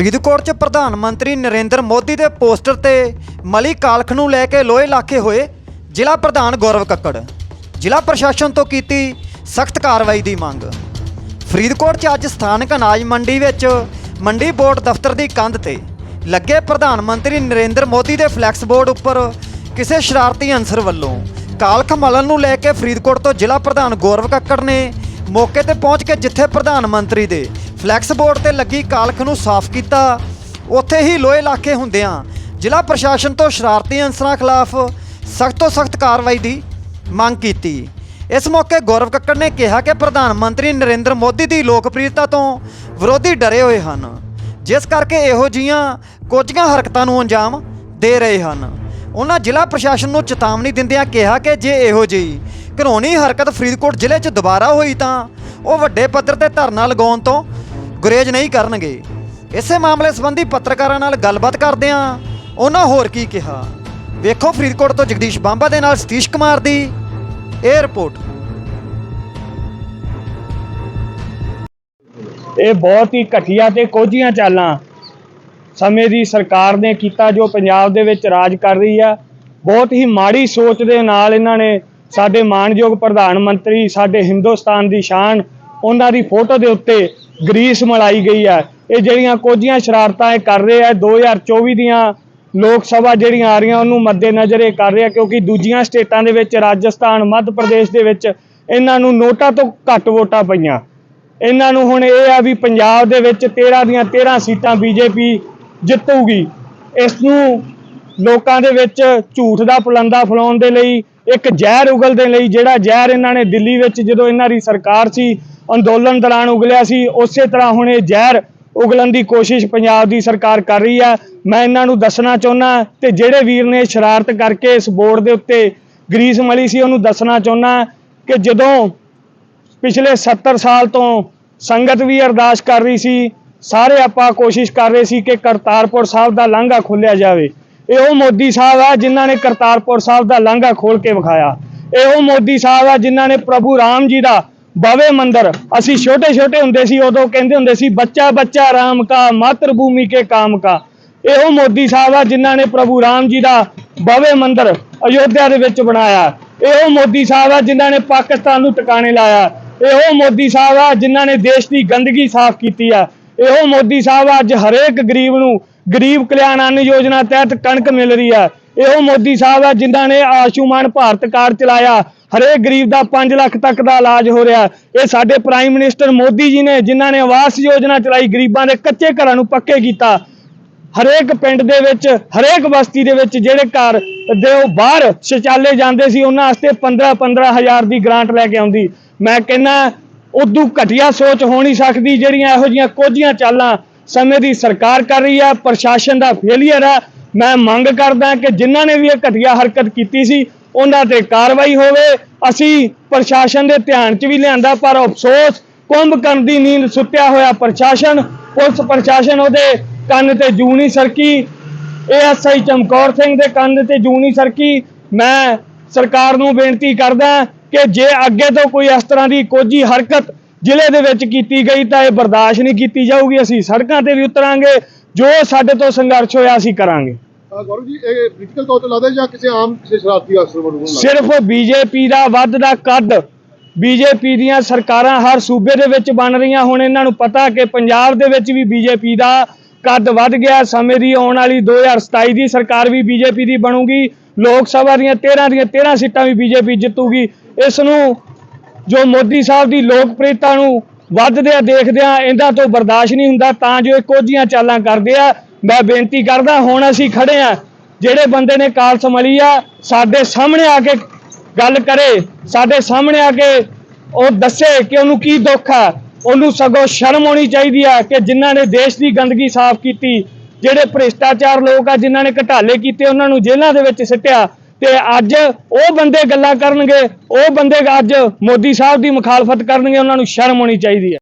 ਫਰੀਦਕੋਟ 'ਚ ਪ੍ਰਧਾਨ ਮੰਤਰੀ ਨਰਿੰਦਰ ਮੋਦੀ ਦੇ ਪੋਸਟਰ ਤੇ ਮਲੀ ਕਾਲਖ ਨੂੰ ਲੈ ਕੇ ਲੋਹੇ ਲਾਖੇ ਹੋਏ ਜ਼ਿਲ੍ਹਾ ਪ੍ਰਧਾਨ ਗੌਰਵ ਕੱਕੜ, ਜ਼ਿਲ੍ਹਾ ਪ੍ਰਸ਼ਾਸਨ ਤੋਂ ਕੀਤੀ ਸਖਤ ਕਾਰਵਾਈ ਦੀ ਮੰਗ। ਫਰੀਦਕੋਟ 'ਚ ਅੱਜ ਸਥਾਨਕ ਅਨਾਜ ਮੰਡੀ ਵਿੱਚ ਮੰਡੀ ਬੋਰਡ ਦਫ਼ਤਰ ਦੀ ਕੰਧ ਤੇ ਲੱਗੇ ਪ੍ਰਧਾਨ ਮੰਤਰੀ ਨਰਿੰਦਰ ਮੋਦੀ ਦੇ ਫਲੈਕਸ ਬੋਰਡ ਉੱਪਰ ਕਿਸੇ ਸ਼ਰਾਰਤੀ ਅਨਸਰ ਵੱਲੋਂ ਕਾਲਖ ਮਲਣ ਨੂੰ ਲੈ ਕੇ ਫਰੀਦਕੋਟ ਤੋਂ ਜ਼ਿਲ੍ਹਾ ਪ੍ਰਧਾਨ ਗੌਰਵ ਕੱਕੜ ਨੇ ਮੌਕੇ ਤੇ ਪਹੁੰਚ ਕੇ ਜਿੱਥੇ ਪ੍ਰਧਾਨ ਮੰਤਰੀ ਦੇ ਫਲੈਕਸ ਬੋਰਡ ਤੇ ਲੱਗੀ ਕਾਲਖ ਨੂੰ ਸਾਫ਼ ਕੀਤਾ। ਉੱਥੇ ਹੀ ਲੋਹੇ ਇਲਾਕੇ ਹੁੰਦਿਆਂ ਜ਼ਿਲ੍ਹਾ ਪ੍ਰਸ਼ਾਸਨ ਤੋਂ ਸ਼ਰਾਰਤੀ ਅਨਸਰਾਂ ਖਿਲਾਫ ਸਖਤ ਤੋਂ ਸਖਤ ਕਾਰਵਾਈ ਦੀ ਮੰਗ ਕੀਤੀ। ਇਸ ਮੌਕੇ ਗੌਰਵ ਕੱਕੜ ਨੇ ਕਿਹਾ ਕਿ ਪ੍ਰਧਾਨ ਮੰਤਰੀ ਨਰਿੰਦਰ ਮੋਦੀ ਦੀ ਲੋਕਪ੍ਰਿਯਤਾ ਤੋਂ ਵਿਰੋਧੀ ਡਰੇ ਹੋਏ ਹਨ, ਜਿਸ ਕਰਕੇ ਇਹੋ ਜੀਆਂ ਕੁਝੀਆਂ ਹਰਕਤਾਂ ਨੂੰ ਅੰਜਾਮ ਦੇ ਰਹੇ ਹਨ। ਉਹਨਾਂ ਜ਼ਿਲ੍ਹਾ ਪ੍ਰਸ਼ਾਸਨ ਨੂੰ ਚੇਤਾਵਨੀ ਦਿੰਦਿਆਂ ਕਿਹਾ ਕਿ ਜੇ ਇਹੋ ਜਿਹੀ ਘਰੋਣੀ ਹਰਕਤ ਫਰੀਦਕੋਟ ਜ਼ਿਲ੍ਹੇ 'ਚ ਦੁਬਾਰਾ ਹੋਈ ਤਾਂ ਉਹ ਵੱਡੇ ਪੱਧਰ ਤੇ ਧਰਨਾ ਲਗਾਉਣ ਤੋਂ ਗੁਰੇਜ਼ ਨਹੀਂ ਕਰਨਗੇ। ਇਸੇ ਮਾਮਲੇ ਸੰਬੰਧੀ ਪੱਤਰਕਾਰਾਂ ਨਾਲ ਗੱਲਬਾਤ ਕਰਦਿਆਂ ਉਹਨਾਂ ਹੋਰ ਕੀ ਕਿਹਾ? ਵੇਖੋ ਫਰੀਦਕੋਟ ਤੋਂ ਜਗਦੀਸ਼ ਬਾਂਬਾ ਦੇ ਨਾਲ ਸਤੀਸ਼ ਕੁਮਾਰ ਦੀ ਇਹ ਰਿਪੋਰਟ। ਇਹ ਬਹੁਤ ਹੀ ਘਟੀਆ ਤੇ ਕੋਝੀਆਂ ਚਾਲਾਂ ਸਮੇਂ ਦੀ ਸਰਕਾਰ ਨੇ ਕੀਤਾ ਜੋ ਪੰਜਾਬ ਦੇ ਵਿੱਚ ਰਾਜ ਕਰ ਰਹੀ ਆ। ਬਹੁਤ ਹੀ ਮਾੜੀ ਸੋਚ ਦੇ ਨਾਲ ਇਹਨਾਂ ਨੇ ਸਾਡੇ ਮਾਨਯੋਗ ਪ੍ਰਧਾਨ ਮੰਤਰੀ, ਸਾਡੇ ਹਿੰਦੁਸਤਾਨ ਦੀ ਸ਼ਾਨ, ਉਹਨਾਂ ਦੀ ਫੋਟੋ ਦੇ ਉੱਤੇ ਗਰੀਸ ਮਲਾਈ ਗਈ ਹੈ ਇਹ ਜਿਹੜੀਆਂ ਕੋਝੀਆਂ ਸ਼ਰਾਰਤਾਂ ਇਹ ਕਰ ਰਹੇ ਆ 2024 ਦੀਆਂ ਲੋਕ ਸਭਾ ਜਿਹੜੀਆਂ ਆ ਰਹੀਆਂ, ਉਹਨੂੰ ਮੱਦੇਨਜ਼ਰ ਇਹ ਕਰ ਰਹੇ ਆ ਕਿਉਂਕਿ ਦੂਜੀਆਂ ਸਟੇਟਾਂ ਦੇ ਵਿੱਚ, ਰਾਜਸਥਾਨ ਮੱਧ ਪ੍ਰਦੇਸ਼ ਦੇ ਵਿੱਚ ਇਹਨਾਂ ਨੂੰ ਨੋਟਾਂ ਤੋਂ ਘੱਟ ਵੋਟਾਂ ਪਈਆਂ। ਇਹਨਾਂ ਨੂੰ ਹੁਣ ਇਹ ਆ ਵੀ ਪੰਜਾਬ ਦੇ ਵਿੱਚ 13 ਦੀਆਂ 13 ਸੀਟਾਂ ਬੀਜੇਪੀ ਜਿੱਤੂਗੀ। ਇਸ ਨੂੰ ਲੋਕਾਂ ਦੇ ਵਿੱਚ ਝੂਠ ਦਾ ਪਲੰਦਾ ਫਲਾਉਣ ਦੇ ਲਈ, ਇੱਕ ਜ਼ਹਿਰ ਉਗਲ ਦੇ ਲਈ, ਜਿਹੜਾ ਜ਼ਹਿਰ ਇਹਨਾਂ ਨੇ ਦਿੱਲੀ ਵਿੱਚ ਜਦੋਂ ਇਹਨਾਂ ਦੀ ਸਰਕਾਰ ਸੀ ਅੰਦੋਲਨ ਦੌਰਾਨ ਉਗਲਿਆ ਸੀ। ਉਸੇ ਤਰ੍ਹਾਂ ਹੁਣ ਇਹ ਜ਼ਹਿਰ ਉਗਲਣ ਦੀ ਕੋਸ਼ਿਸ਼ ਪੰਜਾਬ ਦੀ ਸਰਕਾਰ ਕਰ ਰਹੀ ਹੈ। ਮੈਂ ਇਹਨਾਂ ਨੂੰ ਦੱਸਣਾ ਚਾਹੁੰਦਾ ਤੇ ਜਿਹੜੇ ਵੀਰ ਨੇ ਸ਼ਰਾਰਤ ਕਰਕੇ ਇਸ ਬੋਰਡ ਦੇ ਉੱਤੇ ਗਰੀਸ ਮਲੀ ਸੀ, ਉਹਨੂੰ ਦੱਸਣਾ ਚਾਹੁੰਦਾ ਕਿ ਜਦੋਂ ਪਿਛਲੇ 70 ਸਾਲ ਤੋਂ ਸੰਗਤ ਵੀ ਅਰਦਾਸ ਕਰ ਰਹੀ ਸੀ, ਸਾਰੇ ਆਪਾਂ ਕੋਸ਼ਿਸ਼ ਕਰ ਰਹੇ ਸੀ ਕਿ ਕਰਤਾਰਪੁਰ ਸਾਹਿਬ ਦਾ ਲਾਂਘਾ ਖੋਲਿਆ ਜਾਵੇ। ਇਹ ਉਹ ਮੋਦੀ ਸਾਹਿਬ ਆ ਜਿਨ੍ਹਾਂ ਨੇ ਕਰਤਾਰਪੁਰ ਸਾਹਿਬ ਦਾ ਲਾਂਘਾ ਖੋਲ ਕੇ ਵਿਖਾਇਆ। ਇਹ ਉਹ ਮੋਦੀ ਸਾਹਿਬ ਆ ਜਿਨ੍ਹਾਂ ਨੇ ਪ੍ਰਭੂ ਰਾਮ ਜੀ ਦਾ ਬਾਵੇ ਮੰਦਰ। ਅਸੀਂ ਛੋਟੇ ਛੋਟੇ ਹੁੰਦੇ ਸੀ, ਉਦੋਂ ਕਹਿੰਦੇ ਹੁੰਦੇ ਸੀ, ਬੱਚਾ ਬੱਚਾ ਰਾਮ ਕਾ ਮਾਤਰ ਭੂਮੀ ਕੇ ਕਾਮ ਕਾ। ਇਹੋ ਮੋਦੀ ਸਾਹਿਬ ਆ, ਜਿਨ੍ਹਾਂ ਨੇ ਪ੍ਰਭੂ ਰਾਮ ਜੀ ਦਾ ਬਾਵੇ ਮੰਦਰ ਅਯੋਧਿਆ ਦੇ ਵਿੱਚ ਬਣਾਇਆ। ਇਹੋ ਮੋਦੀ ਸਾਹਿਬ ਆ, ਜਿਨ੍ਹਾਂ ਨੇ ਪਾਕਿਸਤਾਨ ਨੂੰ ਟਿਕਾਣੇ ਲਾਇਆ। ਇਹੋ ਮੋਦੀ ਸਾਹਿਬ ਆ, ਜਿਨ੍ਹਾਂ ਨੇ ਦੇਸ਼ ਦੀ ਗੰਦਗੀ ਸਾਫ਼ ਕੀਤੀ ਆ। ਇਹੋ ਮੋਦੀ ਸਾਹਿਬ ਆ, ਅੱਜ ਹਰੇਕ ਗਰੀਬ ਨੂੰ ਗਰੀਬ ਕਲਿਆਣ ਅੰਨ ਯੋਜਨਾ ਤਹਿਤ ਕਣਕ ਮਿਲ ਰਹੀ ਆ। ਇਹੋ ਮੋਦੀ ਸਾਹਿਬ ਆ, ਜਿਨ੍ਹਾਂ ਨੇ ਆਯੁਸ਼ਮਾਨ ਭਾਰਤ ਕਾਰਡ ਚਲਾਇਆ। ਹਰੇਕ ਗਰੀਬ ਦਾ 5 ਲੱਖ ਤੱਕ ਦਾ ਇਲਾਜ ਹੋ ਰਿਹਾ। ਇਹ ਸਾਡੇ ਪ੍ਰਾਈਮ ਮਿਨਿਸਟਰ ਮੋਦੀ ਜੀ ਨੇ, ਜਿਨ੍ਹਾਂ ਨੇ ਆਵਾਸ ਯੋਜਨਾ ਚਲਾਈ, ਗਰੀਬਾਂ ਦੇ ਕੱਚੇ ਘਰਾਂ ਨੂੰ ਪੱਕੇ ਕੀਤਾ। ਹਰੇਕ ਪਿੰਡ ਦੇ ਵਿੱਚ, ਹਰੇਕ ਬਸਤੀ ਦੇ ਵਿੱਚ ਜਿਹੜੇ ਘਰ ਦੇ ਉਹ ਬਾਹਰ ਸ਼ੌਚਾਲੇ ਜਾਂਦੇ ਸੀ, ਉਹਨਾਂ ਵਾਸਤੇ 15 15 ਹਜ਼ਾਰ ਦੀ ਗ੍ਰਾਂਟ ਲੈ ਕੇ ਆਉਂਦੀ। ਮੈਂ ਕਹਿੰਦਾ, ਉਦੋਂ ਘਟੀਆ ਸੋਚ ਹੋ ਨਹੀਂ ਸਕਦੀ, ਜਿਹੜੀਆਂ ਇਹੋ ਜੀਆਂ ਕੋਝੀਆਂ ਚਾਲਾਂ ਸਮੇਂ ਦੀ ਸਰਕਾਰ ਕਰ ਰਹੀ ਹੈ ਪ੍ਰਸ਼ਾਸਨ ਦਾ ਫੇਲੀਅਰ ਹੈ ਮੈਂ ਮੰਗ ਕਰਦਾ ਕਿ ਜਿਨ੍ਹਾਂ ਨੇ ਵੀ ਇਹ ਘਟੀਆ ਹਰਕਤ ਕੀਤੀ ਸੀ, ਉਹਨਾਂ ਤੇ ਕਾਰਵਾਈ ਹੋਵੇ। ਅਸੀਂ ਪ੍ਰਸ਼ਾਸਨ ਦੇ ਧਿਆਨ 'ਚ ਵੀ ਲਿਆਂਦਾ, ਪਰ ਅਫਸੋਸ ਕੁੰਭਕਰਨ ਦੀ ਨੀਂਦ ਸੁੱਤਿਆ ਹੋਇਆ ਪ੍ਰਸ਼ਾਸਨ, ਪੁਲਿਸ ਪ੍ਰਸ਼ਾਸਨ ਉਹਦੇ ਕੰਨ ਤੇ ਜੂ ਨਹੀਂ ਸਰਕੀ, ਏਐਸਆਈ ਚਮਕੌਰ ਸਿੰਘ ਦੇ ਕੰਨ ਤੇ ਜੂਨੀ ਸਰਕੀ। ਮੈਂ ਸਰਕਾਰ ਨੂੰ ਬੇਨਤੀ ਕਰਦਾ ਕਿ ਜੇ ਅੱਗੇ ਤੋਂ ਕੋਈ ਇਸ ਤਰ੍ਹਾਂ ਦੀ ਕੋਝੀ ਹਰਕਤ ਜ਼ਿਲ੍ਹੇ ਦੇ ਵਿੱਚ ਕੀਤੀ ਗਈ ਤਾਂ ਇਹ ਬਰਦਾਸ਼ਤ ਨਹੀਂ ਕੀਤੀ ਜਾਊਗੀ। ਅਸੀਂ ਸੜਕਾਂ ਤੇ ਵੀ ਉਤਰਾਂਗੇ ਜੋ ਸਾਡੇ ਤੋਂ ਸੰਘਰਸ਼ ਹੋਇਆ ਅਸੀਂ ਕਰਾਂਗੇ। ਅਹ ਗੌਰਵ ਜੀ ਇਹ ਪੋਲੀਟੀਕਲ ਤੌਰ ਤੇ ਲੱਗਦਾ ਜਾਂ ਕਿਸੇ ਆਮ ਕਿਸੇ ਸ਼ਰਾਰਤੀ ਅਫਸਰ ਵੱਲੋਂ ਲੱਗਦਾ? ਸਿਰਫ ਬੀਜੇਪੀ ਦਾ ਵੱਧਦਾ ਕੱਦ ਬੀਜੇਪੀ ਦੀਆਂ ਸਰਕਾਰਾਂ ਹਰ ਸੂਬੇ ਦੇ ਵਿੱਚ ਬਣ ਰਹੀਆਂ। ਹੁਣ ਇਹਨਾਂ ਨੂੰ ਪਤਾ ਕਿ ਪੰਜਾਬ ਦੇ ਵਿੱਚ ਵੀ ਬੀਜੇਪੀ ਦਾ ਕੱਦ ਵੱਧ ਗਿਆ। ਸਮੇਂ ਦੀ ਆਉਣ ਵਾਲੀ 2027 ਦੀ ਸਰਕਾਰ ਵੀ ਬੀਜੇਪੀ ਦੀ ਬਣੂਗੀ। ਲੋਕ ਸਭਾ ਦੀਆਂ 13 ਦੀਆਂ 13 ਸੀਟਾਂ ਵੀ ਬੀਜੇਪੀ ਜਿੱਤੂਗੀ। ਇਸ ਨੂੰ ਜੋ ਮੋਦੀ ਸਾਹਿਬ ਦੀ ਲੋਕਪ੍ਰਿਯਤਾ ਨੂੰ ਵੱਧਦਿਆਂ ਦੇਖਦਿਆਂ ਇਹਨਾਂ ਤੋਂ ਬਰਦਾਸ਼ਤ ਨਹੀਂ ਹੁੰਦਾ, ਤਾਂ ਜੋ ਇਹ ਕੋਝੀਆਂ ਚਾਲਾਂ ਕਰਦੇ ਆ। ਮੈਂ ਬੇਨਤੀ ਕਰਦਾ, ਹੁਣ ਅਸੀਂ ਖੜੇ ਆ। ਜਿਹੜੇ ਬੰਦੇ ਨੇ ਕਾਲ ਸੰਭਲੀ ਆ, ਸਾਡੇ ਸਾਹਮਣੇ ਆ ਕੇ ਗੱਲ ਕਰੇ, ਸਾਡੇ ਸਾਹਮਣੇ ਆ ਕੇ ਉਹ ਦੱਸੇ ਕਿ ਉਹਨੂੰ ਕੀ ਦੁੱਖ ਆ। ਉਹਨੂੰ ਸਗੋਂ ਸ਼ਰਮ ਆਉਣੀ ਚਾਹੀਦੀ ਆ ਕਿ ਜਿਨ੍ਹਾਂ ਨੇ ਦੇਸ਼ ਦੀ ਗੰਦਗੀ ਸਾਫ਼ ਕੀਤੀ, ਜਿਹੜੇ ਭ੍ਰਿਸ਼ਟਾਚਾਰ ਲੋਕ ਆ, ਜਿਨ੍ਹਾਂ ਨੇ ਘਟਾਲੇ ਕੀਤੇ, ਉਹਨਾਂ ਨੂੰ ਜੇਲ੍ਹਾਂ ਦੇ ਵਿੱਚ ਸਿੱਟਿਆ। ਤੇ ਅੱਜ ਉਹ ਬੰਦੇ ਗੱਲਾਂ ਕਰਨਗੇ, ਉਹ ਬੰਦੇ ਅੱਜ ਮੋਦੀ ਸਾਹਿਬ ਦੀ ਮੁਖਾਲਫਤ ਕਰਨਗੇ, ਉਹਨਾਂ ਨੂੰ ਸ਼ਰਮ ਆਉਣੀ ਚਾਹੀਦੀ ਹੈ।